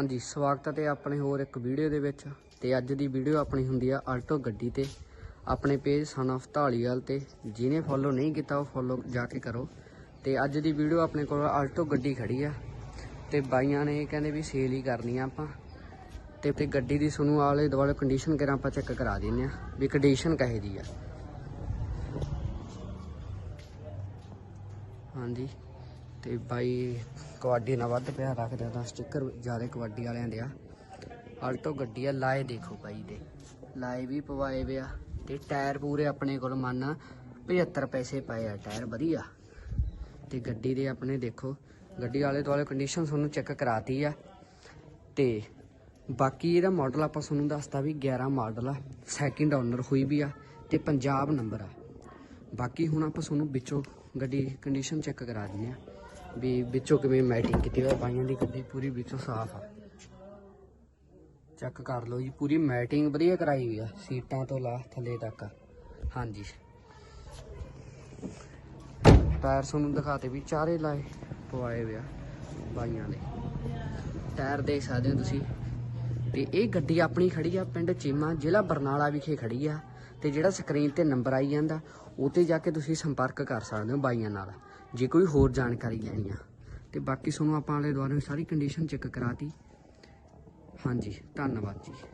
ਹਾਂਜੀ, ਸਵਾਗਤ ਹੈ ਤੇ ਆਪਣੇ ਹੋਰ ਇੱਕ ਵੀਡੀਓ ਦੇ ਵਿੱਚ। ਤੇ ਅੱਜ ਦੀ ਵੀਡੀਓ ਆਪਣੀ ਹੁੰਦੀ ਆ ਆਲਟੋ ਗੱਡੀ ਤੇ। ਆਪਣੇ ਪੇਜ ਸਨ of ਢਾਲੀਵਾਲ ਤੇ। ਜਿਹਨੇ ਫੋਲੋ ਨਹੀਂ ਕੀਤਾ, ਉਹ ਫੋਲੋ ਜਾ ਕੇ ਕਰੋ। ਤੇ ਅੱਜ ਦੀ ਵੀਡੀਓ ਆਪਣੇ ਕੋਲ ਆਲਟੋ ਗੱਡੀ ਖੜੀ ਆ। ਤੇ ਬਾਈਆਂ ਨੇ ਕਹਿੰਦੇ ਵੀ ਸੇਲ ਹੀ ਕਰਨੀ ਆ ਆਪਾਂ। ਤੇ ਤੇ ਗੱਡੀ ਦੀ ਤੁਹਾਨੂੰ ਆਲੇ ਦੁਆਲੇ ਕੰਡੀਸ਼ਨ ਕਰਾਂ ਆਪਾਂ ਚੈੱਕ ਕਰਾ ਦਿੰਨੇ ਆ। ਵੀ ਕੰਡੀਸ਼ਨ ਕਹੇ ਦੀ ਆ। ਹਾਂਜੀ। ਤੇ ਬਾਈ ਕਬੱਡੀ ਨਾਲ ਵੱਧ ਪਿਆ ਰੱਖਦੇ ਤਾਂ ਸਟicker ਜ਼ਿਆਦਾ ਕਬੱਡੀ ਵਾਲਿਆਂ ਦੇ ਆ। ਆਲਟੋ ਗੱਡੀ ਆ, ਲਾਏ ਦੇਖੋ ਬਾਈ ਦੇ। ਲਾਏ ਵੀ ਪਵਾਏ ਵੇ ਆ ਤੇ ਟਾਇਰ ਪੂਰੇ ਆਪਣੇ ਕੋਲ ਮੰਨ 75 ਪੈਸੇ ਪਏ ਆ, ਟਾਇਰ ਵਧੀਆ। ਤੇ ਗੱਡੀ ਦੇ ਆਪਣੇ ਦੇਖੋ, ਗੱਡੀ ਵਾਲੇ ਦੁਆਲੇ ਕੰਡੀਸ਼ਨ ਤੁਹਾਨੂੰ ਚੈੱਕ ਕਰਾਤੀ ਆ। ਤੇ ਬਾਕੀ ਇਹਦਾ ਮਾਡਲ ਆਪਾਂ ਤੁਹਾਨੂੰ ਦੱਸਤਾ ਵੀ 11 ਮਾਡਲ ਆ ਸੈਕਿੰਡ ਓਨਰ ਹੋਈ ਵੀ ਆ ਤੇ ਪੰਜਾਬ ਨੰਬਰ ਆ। ਬਾਕੀ ਹੁਣ ਆਪਾਂ ਤੁਹਾਨੂੰ ਵਿੱਚੋਂ ਗੱਡੀ ਕੰਡੀਸ਼ਨ ਚੈੱਕ ਕਰਾ ਦਿੰਦੇ ਆ। ਵੀ ਵਿੱਚੋਂ ਕਿਵੇਂ ਮੈਟਿੰਗ ਕੀਤੀ ਹੋਈ ਬਾਈਆਂ ਦੀ ਗੱਡੀ ਪੂਰੀ ਵਿੱਚੋਂ ਸਾਫ਼ ਆ। ਚੈੱਕ ਕਰ ਲਓ ਜੀ, ਪੂਰੀ ਮੈਟਿੰਗ ਵਧੀਆ ਕਰਾਈ ਹੋਈ ਆ, ਸੀਟਾਂ ਤੋਂ ਲਾ ਥੱਲੇ ਤੱਕ। ਹਾਂਜੀ। ਟਾਇਰ ਤੁਹਾਨੂੰ ਦਿਖਾਤੇ ਵੀ ਚਾਰੇ ਲਾਏ, ਪਵਾਏ ਹੋਏ ਬਾਈਆਂ ਦੇ। ਟਾਇਰ ਦੇਖ ਸਕਦੇ ਹੋ ਤੁਸੀਂ। ਤੇ ਇਹ ਗੱਡੀ ਆਪਣੀ ਖੜੀ ਆ, ਪਿੰਡ ਚੀਮਾ, ਜ਼ਿਲ੍ਹਾ ਬਰਨਾਲਾ ਵਿਖੇ ਖੜੀ ਆ। ਤੇ ਜਿਹੜਾ ਸਕਰੀਨ ਤੇ ਨੰਬਰ ਆਈ ਜਾਂਦਾ ਉਹ ਤੇ ਜਾ ਕੇ ਤੁਸੀਂ ਸੰਪਰਕ ਕਰ ਸਕਦੇ ਹੋ ਬਾਈਆਂ ਨਾਲ। ਜੇ ਕੋਈ ਹੋਰ ਜਾਣਕਾਰੀ ਲੈਣੀ ਆ। ਤੇ ਬਾਕੀ ਤੁਹਾਨੂੰ ਆਪਾਂ ਆਲੇ ਦੁਆਲੇ ਸਾਰੀ ਕੰਡੀਸ਼ਨ ਚੈੱਕ ਕਰਾਤੀ। ਹਾਂਜੀ, ਧੰਨਵਾਦ ਜੀ।